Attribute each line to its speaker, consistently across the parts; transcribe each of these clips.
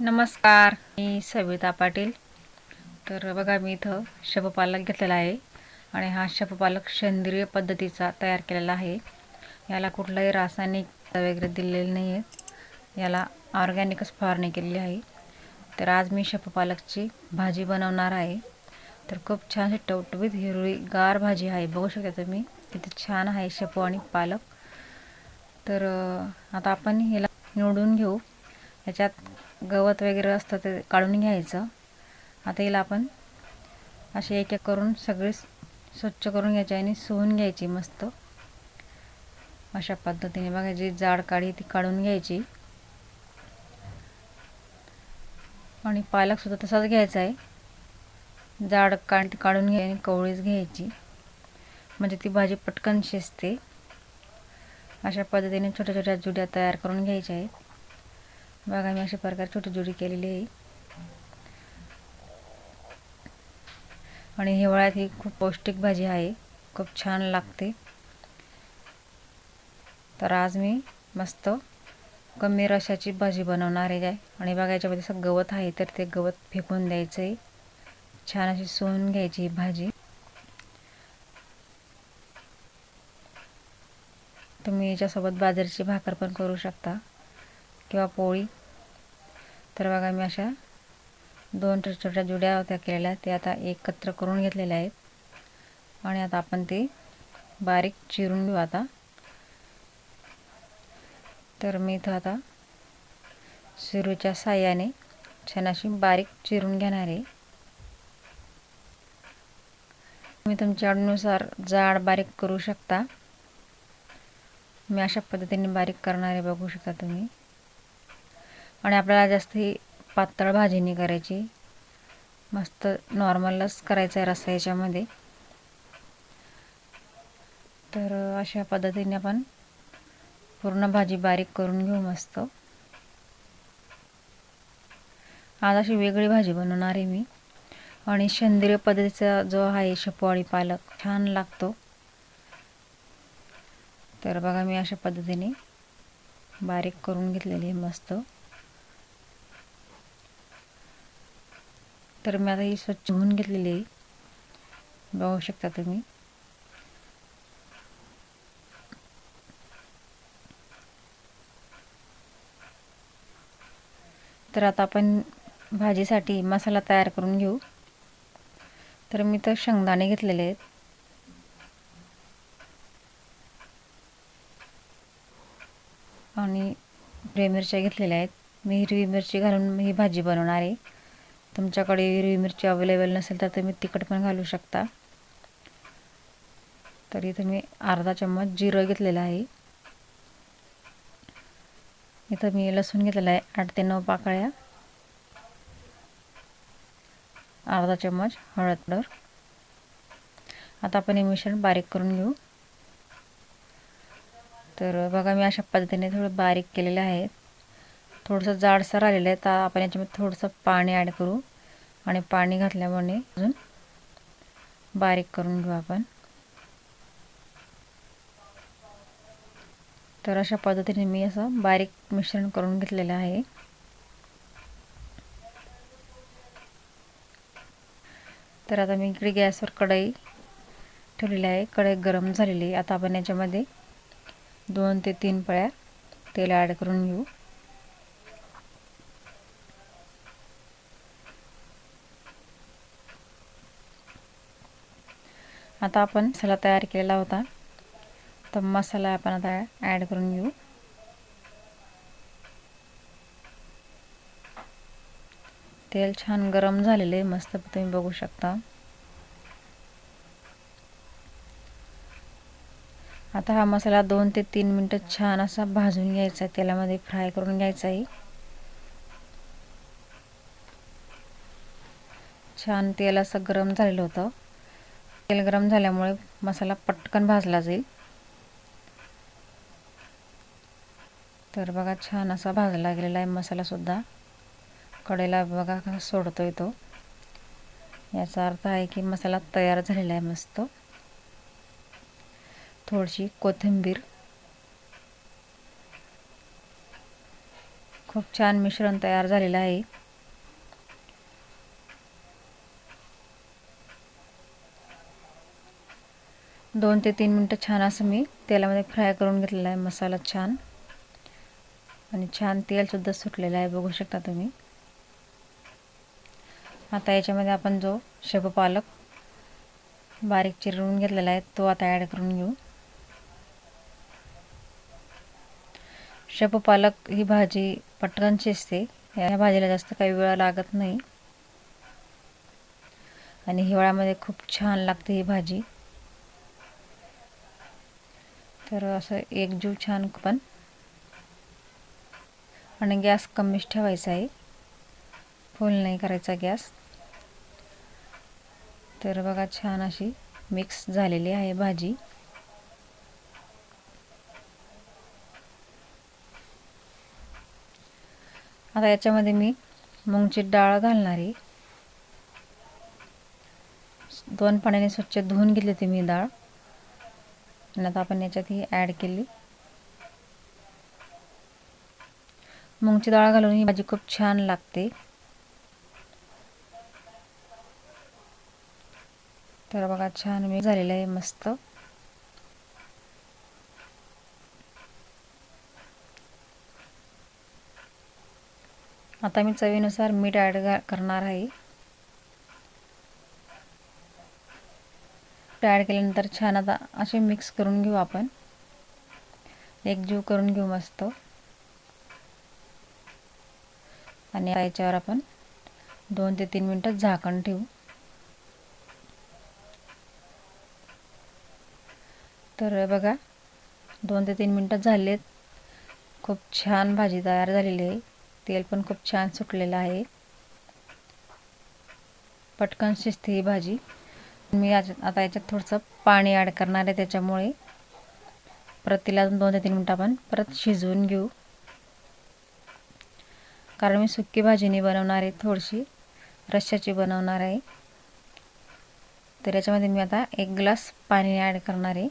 Speaker 1: नमस्कार मी सविता पाटील. तर बघा मी इथं शपपालक घेतलेला आहे आणि हा शपपालक सेंद्रिय पद्धतीचा तयार केलेला आहे. याला कुठलाही रासायनिक वगैरे दिलेले नाही आहेत याला ऑर्गॅनिकच फवारणी केलेली आहे. तर आज मी शपपालकची भाजी बनवणार आहे. तर खूप छान अशी टवटवीत हिरवी गार भाजी आहे. बघू शकता तुम्ही किती छान आहे शेपू आणि पालक. तर आता आपण ह्याला निवडून घेऊ. ह्याच्यात गवत वगैरे असतं ते काढून घ्यायचं. आता हिला आपण असे एक एक करून सगळे स्वच्छ करून घ्यायची आणि सुवून घ्यायची मस्त. अशा पद्धतीने बघा जी जाड काळी ती काढून घ्यायची. आणि पालकसुद्धा तसाच घ्यायचा आहे. जाड काढ काढून घ्या आणि कवळीच घ्यायची. म्हणजे ती भाजी पटकन शिजते. अशा पद्धतीने छोट्या छोट्या जुड्या तयार करून घ्यायच्या आहेत. बघा मी अशा प्रकारे छोटी जोडी केलेली आहे. आणि हिवाळ्यात ही खूप पौष्टिक भाजी आहे. खूप छान लागते. तर आज मी मस्त कमी रशाची भाजी बनवणार आहे. आणि बघा याच्यामध्ये असं गवत आहे तर ते गवत फेकून द्यायचं आहे छान अशी सोन घ्यायची ही भाजी. तुम्ही याच्यासोबत बाजरीची भाकर पण करू शकता. किंवा पोळी. तर बघा मी अशा दोन छोट्या छोट्या जुड्या होत्या केलेल्या ते आता एकत्र करून घेतलेल्या आहेत. आणि आता आपण ते बारीक चिरून घेऊ आता. तर मी इथं आता सुरूच्या साह्याने छान अशी बारीक चिरून घेणार आहे. तुम्ही तुमच्या आवडीनुसार जाड बारीक करू शकता. मी अशा पद्धतीने बारीक करणार आहे बघू शकता तुम्ही. आणि आपल्याला जास्त ही पातळ भाजी नाही करायची. मस्त नॉर्मलच करायचं आहे रस्सा याच्यामध्ये. तर अशा पद्धतीने आपण पूर्ण भाजी बारीक करून घेऊ मस्त. आज अशी वेगळी भाजी बनवणार आहे मी. आणि सेंद्रिय पद्धतीचा जो आहे शपवाळी पालक छान लागतो. तर बघा मी अशा पद्धतीने बारीक करून घेतलेली आहे मस्त. तर मी आता ही स्वच्छ होऊन घेतलेली आहे. बघू शकता तुम्ही. तर आता आपण भाजीसाठी मसाला तयार करून घेऊ. तर मी तर शेंगदाणे घेतलेले आहेत. आणि हिरव्या मिरच्या घेतलेल्या आहेत. मी हिरवी मिरची घालून ही भाजी बनवणार आहे. तुमच्याकडे हिरवी मिरची अवेलेबल नसेल तर तुम्ही तिखट पण घालू शकता. तर इथं मी अर्धा चम्मच जिरं घेतलेलं आहे. इथं मी लसूण घेतलेला आहे आठ ते नऊ पाकळ्या. अर्धा चम्मच हळद पावडर. आता आपण हे मिश्रण बारीक करून घेऊ. तर बघा मी अशा पद्धतीने थोडं बारीक केलेलं आहे. थोडंसं जाडसर आलेलं आहे. तर आपण याच्यामध्ये थोडंसं पाणी ॲड करू. आणि पाणी घातल्यामुळे अजून बारीक करून घेऊ आपण. तर अशा पद्धतीने मी असं बारीक मिश्रण करून घेतलेलं आहे. तर आता मी इकडे गॅसवर कढई ठेवलेली आहे. कढई गरम झालेली आहे. आता आपण याच्यामध्ये दोन ते तीन पळ्या तेल ॲड करून घेऊ. आता आपण मसाला तयार केलेला होता. तर मसाला आपण आता ॲड करून घेऊ. तेल छान गरम झालेले मस्त तुम्ही बघू शकता. आता हा मसाला दोन ते तीन मिनटं छान असा भाजून घ्यायचा आहे. तेलामध्ये फ्राय करून घ्यायचा आहे. छान तेल असं गरम झालेलं होतं. तेल गरम झाल्यामुळे मसाला पटकन भाजला जाईल. तर बघा छान असा भाजला गेलेला आहे मसालासुद्धा कडेला बघा सोडतो आहे तो. याचा अर्थ आहे की मसाला तयार झालेला आहे मस्त. थोडीशी कोथिंबीर. खूप छान मिश्रण तयार झालेलं आहे. दोन ते तीन मिनटं छान असं मी तेलामध्ये फ्राय करून घेतलेला आहे मसाला छान. आणि छान तेलसुद्धा सुटलेलं आहे बघू शकता तुम्ही. आता याच्यामध्ये आपण जो शेपू पालक बारीक चिरून घेतलेला आहे तो आता ॲड करून घेऊ. शेपू पालक ही भाजी पटकन शिजते. या भाजीला जास्त काही वेळ लागत नाही. आणि हिवाळ्यामध्ये खूप छान लागते ही भाजी. तर असं एक जीव छान पण. आणि गॅस कमीच ठेवायचा आहे. फुल नाही करायचा गॅस. तर बघा छान अशी मिक्स झालेली आहे भाजी. आता याच्यामध्ये मी मुंगची डाळ घालणार आहे. दोन पाण्याने स्वच्छ धुवून घेतली होती मी डाळ. आणि आता आपण याच्यात ही ॲड केली. मुंगची डाळ घालून ही भाजी खूप छान लागते. तर बघा छान मी झालेलं आहे मस्त. आता मी चवीनुसार मीठ ॲड करणार आहे. ॲड केल्यानंतर छान आता असे मिक्स करून घेऊ आपण. एकजीव करून घेऊ मस्त. आणि याच्यावर आपण दोन ते तीन मिनटं झाकण ठेवू. तर बघा दोन ते तीन मिनटं झालेत. खूप छान भाजी तयार झालेली आहे. तेल पण खूप छान सुटलेलं आहे. पटकन शिजते ही भाजी. मी आता याच्यात थोडंसं पाणी ॲड करणार आहे त्याच्यामुळे. परत तिला दोन ते तीन मिनटं आपण परत शिजवून घेऊ. कारण मी सुकी भाजीनी बनवणार आहे थोडीशी. रश्श्याची बनवणार आहे. तर याच्यामध्ये मी आता एक ग्लास पाणी ॲड करणार आहे.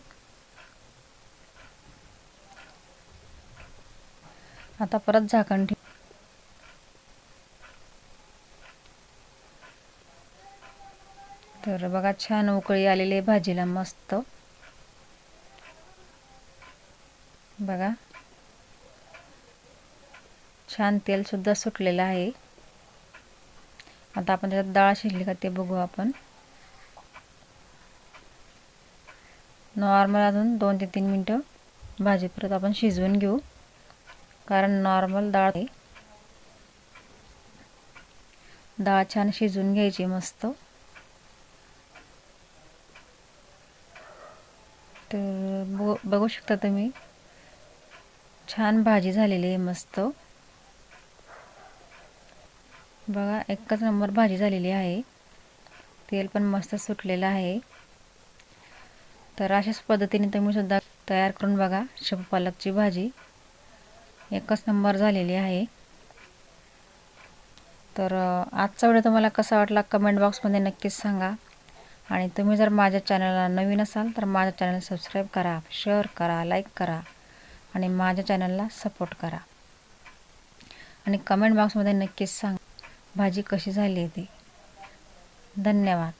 Speaker 1: आता परत झाकण ठेव तर बघा छान उकळी आलेली आहे भाजीला मस्त. बघा. छान तेलसुद्धा सुटलेलं आहे. आता आपण त्याच्यात डाळ शिजली का ते बघू आपण. नॉर्मल अजून दोन ते तीन मिनटं भाजी परत आपण शिजवून घेऊ. कारण नॉर्मल डाळ आहे. डाळ छान शिजवून घ्यायची मस्त. तर बघू शकता तुम्ही. छान भाजी झालेली आहे मस्त. बघा एकच नंबर भाजी झालेली आहे. तेल पण मस्त सुटलेलं आहे. तर अशाच पद्धतीने तुम्ही सुद्धा तयार करून बघा शेपू पालकची भाजी. एकच नंबर झालेली आहे. तर आजचा व्हिडिओ तुम्हाला कसा वाटला कमेंट बॉक्समध्ये नक्कीच सांगा. आणि तुम्ही जर माझ्या चॅनलला नवीन असाल तर माझ्या चॅनल सबस्क्राईब करा शेअर करा लाईक करा आणि माझ्या चॅनलला सपोर्ट करा. आणि कमेंट बॉक्समध्ये नक्कीच सांग भाजी कशी झाली आहे ती. धन्यवाद.